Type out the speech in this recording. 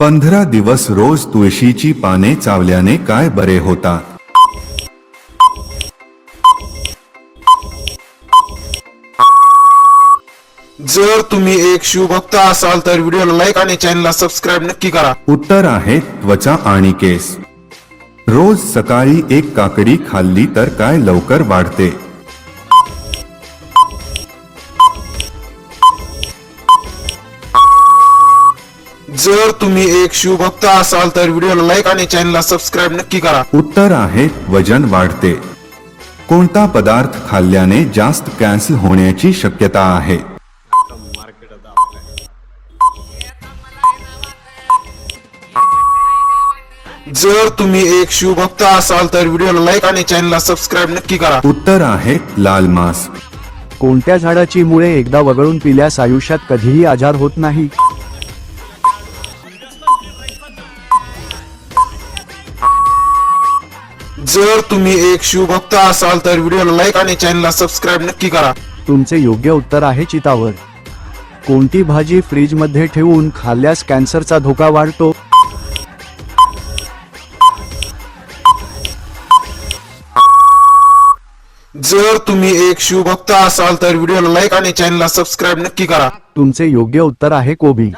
पंधरा दिवस रोज तुळशीची पाने चावल्याने काय बरे होतात जर तुम्ही एक शिवभक्त असाल तर व्हिडिओला लाईक आणि चॅनलला सबस्क्राईब नक्की करा. उत्तर आहे त्वचा आणि केस. रोज सकाळी एक काकडी खाल्ली तर काय लवकर वाढते? जर तुम्ही एक शिवभक्त असाल तर व्हिडिओला लाईक आणि चॅनलला सबस्क्राईब नक्की करा. उत्तर आहे वजन वाढते. कोणता पदार्थ खाल्ल्याने जास्त कॅन्सर होण्याची शक्यता आहे? जर तुम्ही एक शिवभक्त असाल तर व्हिडिओला लाईक आणि चॅनलला सबस्क्राईब नक्की करा. उत्तर आहे लाल मांस. कोणत्या झाडाची मुळे एकदा वगळून पिल्यास आयुष्यात कधीही आजार होत नाही? जर तुम्ही एक शिवभक्त असाल तर व्हिडिओला लाईक आणि चॅनलला सबस्क्राईब नक्की करा. तुमचे योग्य उत्तर आहे चितावर. कोणती भाजी फ्रीजमध्ये ठेवून खाल्ल्यास कॅन्सरचा धोका वाढतो? जर तुम्ही एक शिवभक्त असाल तर व्हिडिओला लाईक आणि चॅनलला सबस्क्राईब नक्की करा. तुमचे योग्य उत्तर आहे कोबी.